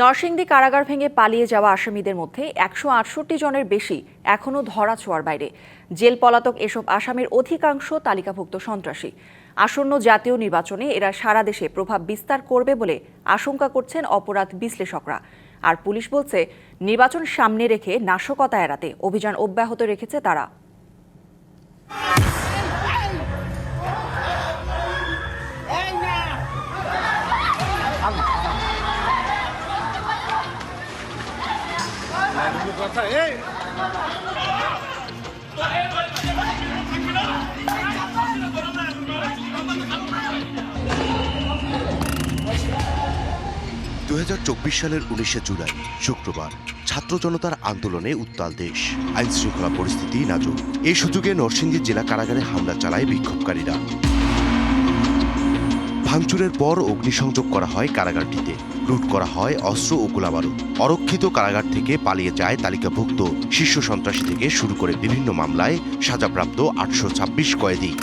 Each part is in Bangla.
নরসিংদী কারাগার ভেঙে পালিয়ে যাওয়া আসামিদের মধ্যে একশো আটষট্টি জনের বেশি এখনও ধরা ছোঁয়ার বাইরে। জেল পলাতক এসব আসামির অধিকাংশ তালিকাভুক্ত সন্ত্রাসী। আসন্ন জাতীয় নির্বাচনে এরা সারা দেশে প্রভাব বিস্তার করবে বলে আশঙ্কা করছেন অপরাধ বিশ্লেষকরা। আর পুলিশ বলছে, নির্বাচন সামনে রেখে নাশকতা এড়াতে অভিযান অব্যাহত রেখেছে তারা। দুহাজার চব্বিশ সালের উনিশে জুলাই, শুক্রবার, ছাত্র জনতার আন্দোলনে উত্তাল দেশ। আইন শৃঙ্খলা পরিস্থিতি নাজুক। এই সুযোগে নরসিংদী জেলা কারাগারে হামলা চালায় বিক্ষোভকারীরা। ভাঙচুরের পর অগ্নিসংযোগ করা হয় কারাগারটিতে। লুট করা হয় অস্ত্র ও গোলাবারুদ। অরক্ষিত কারাগার থেকে পালিয়ে যায় তালিকাভুক্ত শীর্ষ সন্ত্রাসী থেকে শুরু করে বিভিন্ন মামলায় সাজাপ্রাপ্ত আটশো ছাব্বিশ কয়েদি।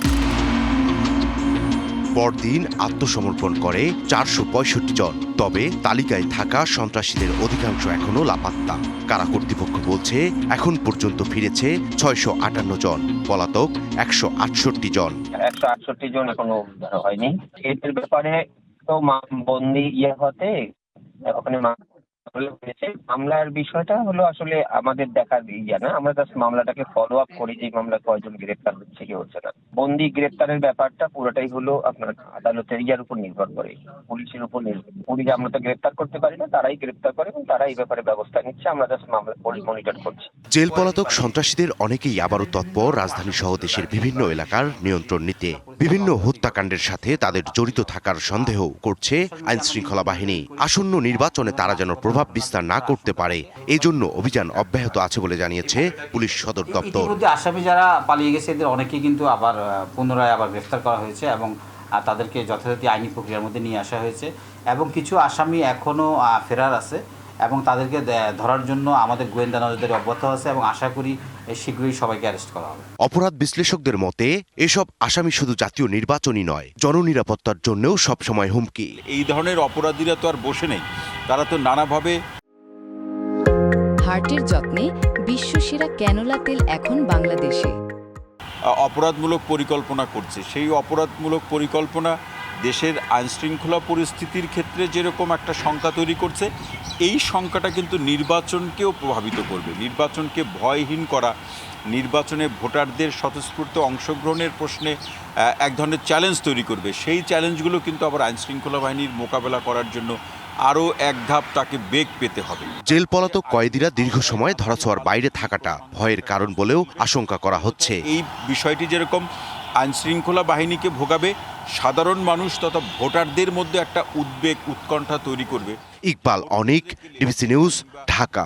পরদিন আত্মসমর্পণ করে চারশো পঁয়ষট্টি জন। তবে তালিকায় থাকা সন্ত্রাসীদের অধিকাংশ এখনও লাপাত্তা। কারা কর্তৃপক্ষ বলছে, এখন পর্যন্ত ফিরেছে ছয়শো আটান্ন জন। পলাতক একশো আটষট্টি জন। একশো আটষট্টি জন এখনও উদ্ধার হয়নি। এদের ব্যাপারে তো বন্দি ইয়ে হতে ওখানে মামলা হয়েছে। মামলার বিষয়টা হলো আসলে আমাদের দেখার ইয়ে না, আমরা জাস্ট মামলাটাকে ফলো আপ করি যে মামলা কয়জন গ্রেপ্তার হচ্ছে কি হচ্ছে না। বন্দি গ্রেপ্তারের ব্যাপারটা পুরোটাই হলো আপনার আদালতের ইয়ার উপর নির্ভর করে, পুলিশের উপর নির্ভর পুলিশ আমরা তো গ্রেপ্তার করতে পারি না, তারাই গ্রেপ্তার করে এবং তারা এই ব্যাপারে ব্যবস্থা নিচ্ছে, আমরা জাস্ট মামলা মনিটর করছি। জেল পলাতক সন্ত্রাসীদের অনেকেই আবারও তৎপর, রাজধানী সহ দেশের বিভিন্ন এলাকার নিয়ন্ত্রণ নিতে। বিভিন্ন হত্যাকাণ্ডের সাথে তাদের জড়িত থাকার সন্দেহ করছে আইন শৃঙ্খলা বাহিনী। আসন্ন নির্বাচনে তারা যেন প্রভাব বিস্তার না করতে পারে। এজন্য অভিযান অব্যাহত আছে বলে জানিয়েছে পুলিশ সদর দপ্তর। ইতিমধ্যে আসামি যারা পালিয়ে গেছে এদের অনেকেই কিন্তু আবার পুনরায় আবার গ্রেফতার করা হয়েছে এবং তাদেরকে যথাযথ আইনি প্রক্রিয়ার মধ্যে নিয়ে আসা হয়েছে এবং কিছু আসামি এখনও ফেরার আছে এবং তাদেরকে ধরার জন্য আমাদের গোয়েন্দা নজরদারি অব্যাহত আছে এবং আশা করি শীঘ্রই সবাইকে অ্যারেস্ট করা হবে। অপরাধ বিশ্লেষকদের মতে এসব আসামি শুধু জাতীয় নির্বাচনই নয় জননিরাপত্তার জন্যও সবসময় হুমকি। এই ধরনের অপরাধীরা তো আর বসে নেই। তারা তো নানাভাবে হার্টের যত্নে বিশ্বসেরা ক্যানোলা তেল এখন বাংলাদেশে। অপরাধমূলক পরিকল্পনা করছে। সেই অপরাধমূলক পরিকল্পনা দেশের আইনশৃঙ্খলা পরিস্থিতির ক্ষেত্রে যেরকম একটা শঙ্কা তৈরি করছে এই শঙ্কাটা কিন্তু নির্বাচনকেও প্রভাবিত করবে। নির্বাচনকে ভয়হীন করা নির্বাচনে ভোটারদের স্বতঃস্ফূর্ত অংশগ্রহণের প্রশ্নে এক ধরনের চ্যালেঞ্জ তৈরি করবে। সেই চ্যালেঞ্জগুলো কিন্তু আবার আইনশৃঙ্খলা বাহিনীর মোকাবেলা করার জন্য আরও এক ধাপ তাকে বেগ পেতে হবে। জেল পলাতক কয়েদিরা দীর্ঘ সময় ধরাছোঁয়ার বাইরে থাকাটা ভয়ের কারণ বলেও আশঙ্কা করা হচ্ছে। এই বিষয়টি যেরকম আইনশৃঙ্খলা বাহিনীকে ভোগাবে সাধারণ মানুষ তথা ভোটারদের মধ্যে একটা উদ্বেগ উৎকণ্ঠা তৈরি করবে। Iqbal Anik DBC news Dhaka.